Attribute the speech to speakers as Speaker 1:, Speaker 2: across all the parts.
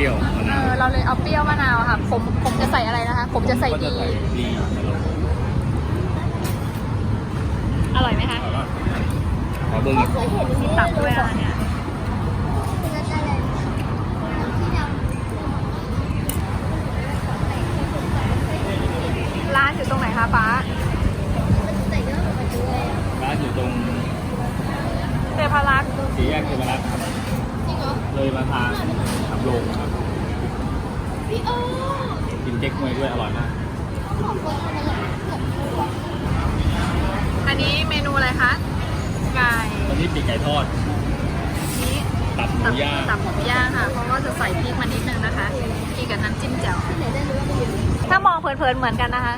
Speaker 1: รี้ย
Speaker 2: วมะ
Speaker 1: เนา
Speaker 2: วอเราเลยเอา
Speaker 1: เปรี้ยวมะนาวค่ะ ผมผมจะใส่อะไรนะคะ ผมจะใส่ดี
Speaker 2: อร่อยไหมคะอเบอร์หนึ่ง
Speaker 1: มีตับด้วยอะร้านอยู่ตรงไหนคะป้า
Speaker 2: ร้านอยู่ตรง
Speaker 1: เทพารักษ์
Speaker 2: สีแยกเทวรัตน์รับเลยมาทาง สำโรงครับกินเก๊กฮวยด้วยอร่อยมาก
Speaker 1: อันนี้เมนูอะไรคะ ไก่
Speaker 2: วันนี้ปีกไก่ทอด
Speaker 1: นี้
Speaker 2: ตับหมู
Speaker 1: ตับ
Speaker 2: ย่าง
Speaker 1: ตับหมูย่างค่ะ เพราะว่าจะใส่พริกมานิดนึงนะคะกินกับน้ำจิ้มแจ่ว ถ้ามองเพลินๆเหมือนกันนะคะ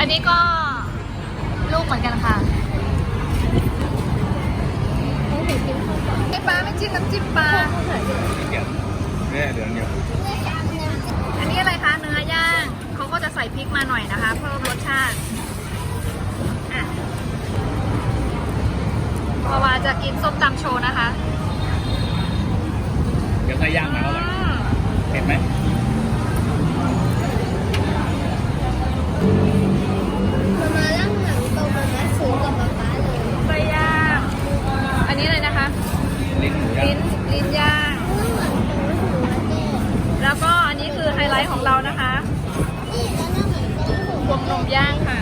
Speaker 1: อันนี้ก็ลูก ปลาไม่จิ้มน้ำจิ้มปลา
Speaker 2: เดี๋ยวแม่เดือนเดียว
Speaker 1: อันนี้อะไรคะเนื้อย่างเขาก็จะใส่พริกมาหน่อยนะคะ เพิ่มรสชาติอะพอวาจะกินส้มตำโชว์นะคะ
Speaker 2: ลิ้นหมูย่า
Speaker 1: ลิ้
Speaker 2: ง
Speaker 1: นลิ้นย่าง แล้วก็อันนี้คือไฮไลท์ของเรานะคะพวงนมย่างค่ะ